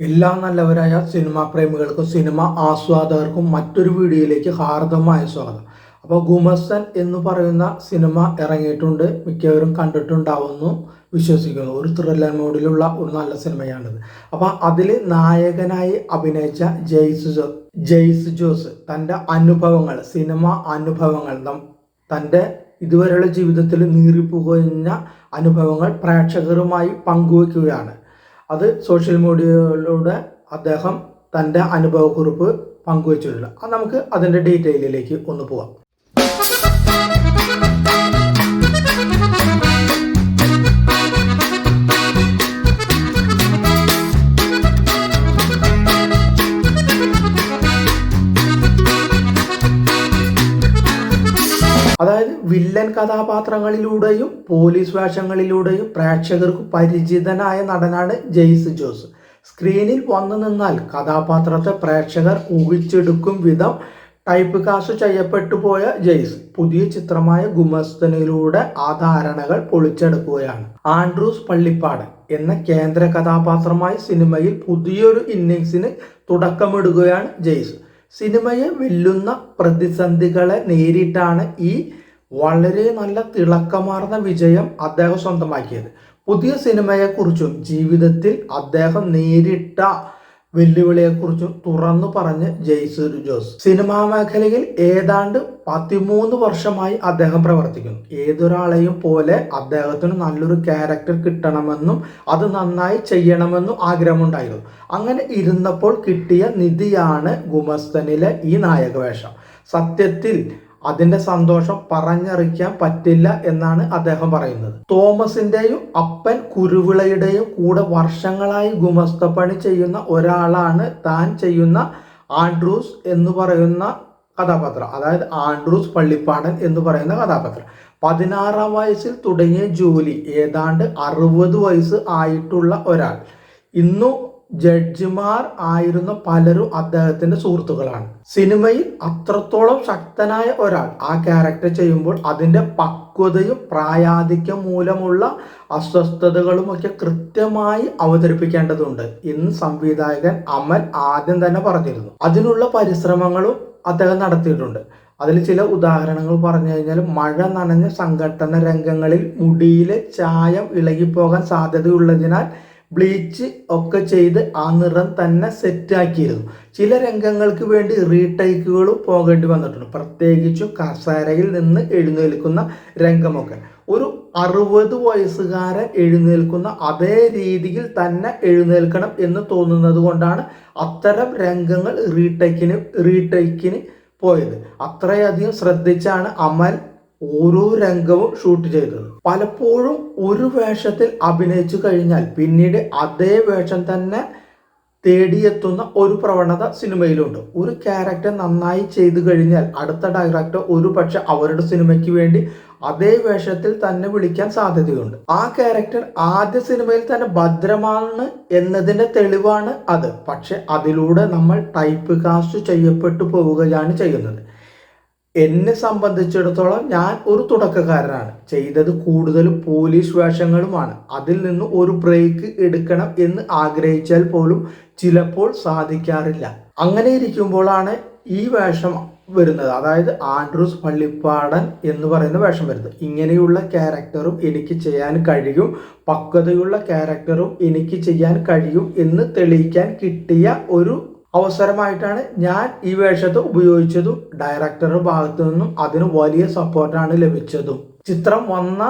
എല്ലാ നല്ലവരായ cinema പ്രേമികൾക്കും cinema ആസ്വാദകർക്കും മറ്റൊരു വീഡിയോയിലേക്ക് ഹാർദമായ സ്വാഗതം. അപ്പോൾ ഗുമസൻ എന്ന് പറയുന്ന സിനിമ ഇറങ്ങിയിട്ടുണ്ട്. മിക്കവരും കണ്ടിട്ടുണ്ടാവുന്നു. വിശ്വസിക്കുന്നു. ഒരു ത്രില്ലർ മോഡിലുള്ള ഒരു നല്ല സിനിമയാണിത്. അപ്പോൾ അതിൽ നായകനായി അഭിനയിച്ച ജെയ്സ് ജോ ജെയ്സ് ജോസ് തന്റെ അനുഭവങ്ങൾ സിനിമ അനുഭവങ്ങൾ തന്റെ ഇതുവരെയുള്ള ജീവിതത്തിൽ നീറിപ്പുകഴിഞ്ഞ അനുഭവങ്ങൾ പ്രേക്ഷകരുമായി പങ്കുവയ്ക്കുകയാണ് അത് സോഷ്യൽ മീഡിയയിലൂടെ അദ്ദേഹം തന്റെ അനുഭവക്കുറിപ്പ് പങ്കുവച്ചിട്ടുണ്ട്. അത് നമുക്ക് അതിന്റെ ഡീറ്റെയിലേക്ക് ഒന്ന് പോവാം. അതായത് വില്ലൻ കഥാപാത്രങ്ങളിലൂടെയും പോലീസ് വേഷങ്ങളിലൂടെയും പ്രേക്ഷകർക്ക് പരിചിതനായ നടനാണ് ജെയ്സ് ജോസ്. സ്ക്രീനിൽ വന്നു നിന്നാൽ കഥാപാത്രത്തെ പ്രേക്ഷകർ ഊഹിച്ചെടുക്കും വിധം ടൈപ്പ് കാസ്റ്റ് ചെയ്യപ്പെട്ടു പോയ ജെയ്സ് പുതിയ ചിത്രമായ ഗുമസ്തനിലൂടെ ആ ധാരണകൾ പൊളിച്ചെടുക്കുകയാണ്. ആൻഡ്രൂസ് പള്ളിപ്പാട് എന്ന കേന്ദ്ര കഥാപാത്രമായി സിനിമയിൽ പുതിയൊരു ഇന്നിങ്സിന് തുടക്കമിടുകയാണ് ജെയ്സ്. സിനിമയെ വെല്ലുന്ന പ്രതിസന്ധികളെ നേരിട്ടാണ് ഈ വളരെ നല്ല തിളക്കമാർന്ന വിജയം അദ്ദേഹം സ്വന്തമാക്കിയത്. പുതിയ സിനിമയെക്കുറിച്ചും ജീവിതത്തിൽ അദ്ദേഹം നേരിട്ട വെല്ലുവിളിയെക്കുറിച്ചും തുറന്നു പറഞ്ഞ് ജയ്സൂർ ജോസ്. സിനിമാ മേഖലയിൽ ഏതാണ്ട് പതിമൂന്ന് വർഷമായി അദ്ദേഹം പ്രവർത്തിക്കുന്നു. ഏതൊരാളെയും പോലെ അദ്ദേഹത്തിന് നല്ലൊരു ക്യാരക്ടർ കിട്ടണമെന്നും അത് നന്നായി ചെയ്യണമെന്നും ആഗ്രഹമുണ്ടായിരുന്നു. അങ്ങനെ ഇരുന്നപ്പോൾ കിട്ടിയ നിധിയാണ് ഗുമസ്തനിലെ ഈ നായകവേഷം. സത്യത്തിൽ അതിന്റെ സന്തോഷം പറഞ്ഞറിയിക്കാൻ പറ്റില്ല എന്നാണ് അദ്ദേഹം പറയുന്നത്. തോമസിന്റെയും അപ്പൻ കുരുവിളയുടെയും കൂടെ വർഷങ്ങളായി ഗുമസ്തപ്പണി ചെയ്യുന്ന ഒരാളാണ് താൻ ചെയ്യുന്ന ആൻഡ്രൂസ് എന്ന് പറയുന്ന കഥാപാത്രം. അതായത് ആൻഡ്രൂസ് പള്ളിപ്പാടൻ എന്ന് പറയുന്ന കഥാപാത്രം. പതിനാറാം വയസ്സിൽ തുടങ്ങിയ ജോലി. ഏതാണ്ട് അറുപത് വയസ്സ് ആയിട്ടുള്ള ഒരാൾ. ഇന്നു ജഡ്ജിമാർ ആയിരുന്ന പലരും അദ്ദേഹത്തിന്റെ സുഹൃത്തുക്കളാണ്. സിനിമയിൽ അത്രത്തോളം ശക്തനായ ഒരാൾ ആ ക്യാരക്ടർ ചെയ്യുമ്പോൾ അതിന്റെ പക്വതയും പ്രായാധിക്യം മൂലമുള്ള അസ്വസ്ഥതകളും ഒക്കെ കൃത്യമായി അവതരിപ്പിക്കേണ്ടതുണ്ട് ഇന്ന് സംവിധായകൻ അമൽ ആദ്യം തന്നെ പറഞ്ഞിരുന്നു. അതിനുള്ള പരിശ്രമങ്ങളും അദ്ദേഹം നടത്തിയിട്ടുണ്ട്. അതിൽ ചില ഉദാഹരണങ്ങൾ പറഞ്ഞു കഴിഞ്ഞാൽ മഴ നനഞ്ഞ സംഘട്ടന രംഗങ്ങളിൽ മുടിയിലെ ചായം ഇളകിപ്പോകാൻ സാധ്യതയുള്ളതിനാൽ ബ്ലീച്ച് ഒക്കെ ചെയ്ത് ആ നിറം തന്നെ സെറ്റാക്കിയിരുന്നു ചില രംഗങ്ങൾക്ക് വേണ്ടി റീടേക്കുകളും പോകേണ്ടി വന്നിട്ടുണ്ട്. പ്രത്യേകിച്ചും കസേരയിൽ നിന്ന് എഴുന്നേൽക്കുന്ന രംഗമൊക്കെ. ഒരു അറുപത് വയസ്സുകാരൻ എഴുന്നേൽക്കുന്ന അതേ രീതിയിൽ തന്നെ എഴുന്നേൽക്കണം എന്ന് തോന്നുന്നത് കൊണ്ടാണ് അത്തരം രംഗങ്ങൾ റീടേക്കിന് റീടേക്കിന് പോയത്. അത്രയധികം ശ്രദ്ധിച്ചാണ് അമൽ ഓരോ രംഗവും ഷൂട്ട് ചെയ്തത്. പലപ്പോഴും ഒരു വേഷത്തിൽ അഭിനയിച്ചു കഴിഞ്ഞാൽ പിന്നീട് അതേ വേഷം തന്നെ തേടിയെത്തുന്ന ഒരു പ്രവണത സിനിമയിലുണ്ട്. ഒരു ക്യാരക്ടർ നന്നായി ചെയ്തു കഴിഞ്ഞാൽ അടുത്ത ഡയറക്ടർ ഒരു പക്ഷെ അവരുടെ സിനിമയ്ക്ക് വേണ്ടി അതേ വേഷത്തിൽ തന്നെ വിളിക്കാൻ സാധ്യതയുണ്ട്. ആ ക്യാരക്ടർ ആദ്യ സിനിമയിൽ തന്നെ ഭദ്രമാണ് എന്നതിന്റെ തെളിവാണ് അത്. പക്ഷെ അതിലൂടെ നമ്മൾ ടൈപ്പ് കാസ്റ്റ് ചെയ്യപ്പെട്ടു പോവുകയാണ് ചെയ്യുന്നത്. എന്നെ സംബന്ധിച്ചിടത്തോളം ഞാൻ ഒരു തുടക്കക്കാരനാണ്. ചെയ്തത് കൂടുതലും പോലീസ് വേഷങ്ങളുമാണ്. അതിൽ നിന്ന് ഒരു ബ്രേക്ക് എടുക്കണം എന്ന് ആഗ്രഹിച്ചാൽ പോലും ചിലപ്പോൾ സാധിക്കാറില്ല. അങ്ങനെ ഇരിക്കുമ്പോഴാണ് ഈ വേഷം വരുന്നത്. അതായത് ആൻഡ്രൂസ് പള്ളിപ്പാടൻ എന്ന് പറയുന്ന വേഷം വരുന്നത്. ഇങ്ങനെയുള്ള ക്യാരക്ടറും എനിക്ക് ചെയ്യാൻ കഴിയും. പക്വതയുള്ള ക്യാരക്ടറും എനിക്ക് ചെയ്യാൻ കഴിയും എന്ന് തെളിയിക്കാൻ കിട്ടിയ ഒരു അവസരമായിട്ടാണ് ഞാൻ ഈ വേഷത്തെ ഉപയോഗിച്ചതും ഡയറക്ടറുടെ ഭാഗത്തു നിന്നും അതിന് വലിയ സപ്പോർട്ടാണ് ലഭിച്ചതും. ചിത്രം വന്ന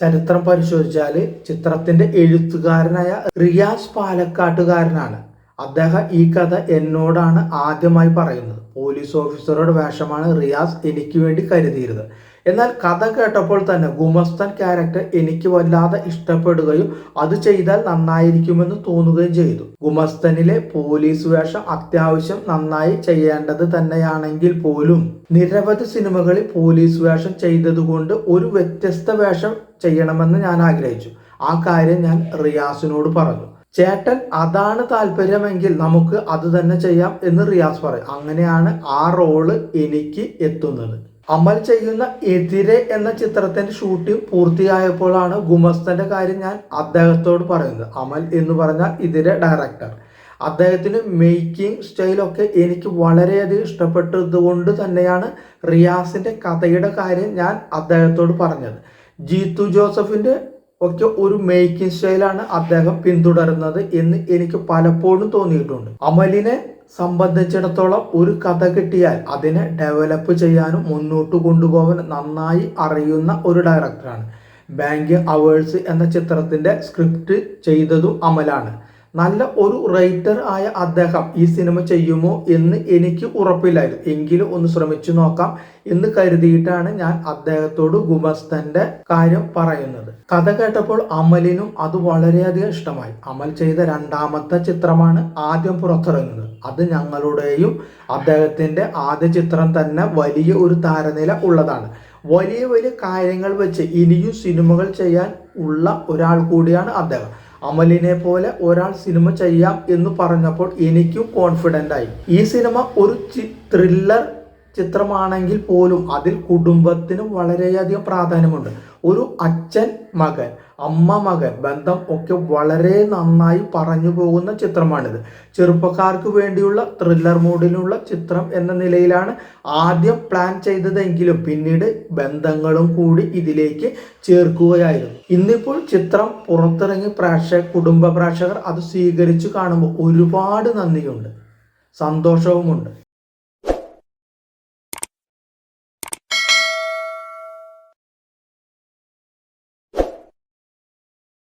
ചരിത്രം പരിശോധിച്ചാൽ ചിത്രത്തിന്റെ എഴുത്തുകാരനായ റിയാസ് പാലക്കാട്ടുകാരനാണ്. അദ്ദേഹം ഈ കഥ എന്നോടാണ് ആദ്യമായി പറയുന്നത്. പോലീസ് ഓഫീസറുടെ വേഷമാണ് റിയാസ് എനിക്ക് വേണ്ടി കരുതിയിരുന്നത്. എന്നാൽ കഥ കേട്ടപ്പോൾ തന്നെ ഗുമസ്തൻ ക്യാരക്ടർ എനിക്ക് വല്ലാതെ ഇഷ്ടപ്പെടുകയും അത് ചെയ്താൽ നന്നായിരിക്കുമെന്ന് തോന്നുകയും ചെയ്തു. ഗുമസ്തനിലെ പോലീസ് വേഷം അത്യാവശ്യം നന്നായി ചെയ്യേണ്ടത് തന്നെയാണെങ്കിൽ പോലും നിരവധി സിനിമകളിൽ പോലീസ് വേഷം ചെയ്തതുകൊണ്ട് ഒരു വ്യത്യസ്ത വേഷം ചെയ്യണമെന്ന് ഞാൻ ആഗ്രഹിച്ചു. ആ കാര്യം ഞാൻ റിയാസിനോട് പറഞ്ഞു. ചേട്ടൻ അതാണ് താല്പര്യമെങ്കിൽ നമുക്ക് അത് തന്നെ ചെയ്യാം എന്ന് റിയാസ് പറയും. അങ്ങനെയാണ് ആ റോൾ എനിക്ക് എത്തുന്നത്. അമൽ ചെയ്യുന്ന എതിരെ എന്ന ചിത്രത്തിന്റെ ഷൂട്ടിംഗ് പൂർത്തിയായപ്പോഴാണ് ഗുമസ്തന്റെ കാര്യം ഞാൻ അദ്ദേഹത്തോട് പറയുന്നത്. അമൽ എന്ന് പറഞ്ഞാൽ ഇതിലെ ഡയറക്ടർ അദ്ദേഹത്തിന് മേക്കിംഗ് സ്റ്റൈലൊക്കെ എനിക്ക് വളരെയധികം ഇഷ്ടപ്പെട്ടതുകൊണ്ട് തന്നെയാണ് റിയാസിന്റെ കഥയുടെ കാര്യം ഞാൻ അദ്ദേഹത്തോട് പറഞ്ഞത്. ജീത്തു ജോസഫിന്റെ ഒക്കെ ഒരു മേക്കിംഗ് സ്റ്റൈലാണ് അദ്ദേഹം പിന്തുടരുന്നത് എന്ന് എനിക്ക് പലപ്പോഴും തോന്നിയിട്ടുണ്ട്. അമലിനെ സംബന്ധിച്ചിടത്തോളം ഒരു കഥ കിട്ടിയാൽ അതിനെ ഡെവലപ്പ് ചെയ്യാനും മുന്നോട്ട് കൊണ്ടുപോകാൻ നന്നായി അറിയുന്ന ഒരു ഡയറക്ടറാണ് ബാങ്കിങ് അവേഴ്സ് എന്ന ചിത്രത്തിന്റെ സ്ക്രിപ്റ്റ് ചെയ്തതും അമലാണ്. നല്ല ഒരു റൈറ്റർ ആയ അദ്ദേഹം ഈ സിനിമ ചെയ്യുമോ എന്ന് എനിക്ക് ഉറപ്പില്ലായിരുന്നു. എങ്കിലും ഒന്ന് ശ്രമിച്ചു നോക്കാം എന്ന് കരുതിയിട്ടാണ് ഞാൻ അദ്ദേഹത്തോട് ഗുമസ്തന്റെ കാര്യം പറയുന്നത്. കഥ കേട്ടപ്പോൾ അമലിനും അത് വളരെയധികം ഇഷ്ടമായി. അമൽ ചെയ്ത രണ്ടാമത്തെ ചിത്രമാണ് ആദ്യം പുറത്തിറങ്ങുന്നത്. അത് ഞങ്ങളുടെയും അദ്ദേഹത്തിന്റെ ആദ്യ ചിത്രം തന്നെ വലിയ ഒരു താരനില ഉള്ളതാണ്. വലിയ വലിയ കാര്യങ്ങൾ വെച്ച് ഇനിയും സിനിമകൾ ചെയ്യാൻ ഉള്ള ഒരാൾ കൂടിയാണ് അദ്ദേഹം. അമലിനെ പോലെ ഒരാൾ സിനിമ ചെയ്യാം എന്ന് പറഞ്ഞപ്പോൾ എനിക്കും കോൺഫിഡന്റ് ആയി. ഈ സിനിമ ഒരു ത്രില്ലർ ചിത്രമാണെങ്കിൽ പോലും അതിൽ കുടുംബത്തിന് വളരെയധികം പ്രാധാന്യമുണ്ട്. ഒരു അച്ഛൻ മകൻ. അമ്മ മകൻ ബന്ധം ഒക്കെ വളരെ നന്നായി പറഞ്ഞു പോകുന്ന ചിത്രമാണിത്. ചെറുപ്പക്കാർക്ക് വേണ്ടിയുള്ള ത്രില്ലർ മൂഡിലുള്ള ചിത്രം എന്ന നിലയിലാണ് ആദ്യം പ്ലാൻ ചെയ്തതെങ്കിലും പിന്നീട് ബന്ധങ്ങളും കൂടി ഇതിലേക്ക് ചേർക്കുകയായിരുന്നു. ഇന്നിപ്പോൾ ചിത്രം പുറത്തിറങ്ങി പ്രേക്ഷക കുടുംബ പ്രേക്ഷകർ അത് സ്വീകരിച്ചു കാണുമ്പോൾ ഒരുപാട് നന്ദിയുണ്ട് സന്തോഷവുമുണ്ട്.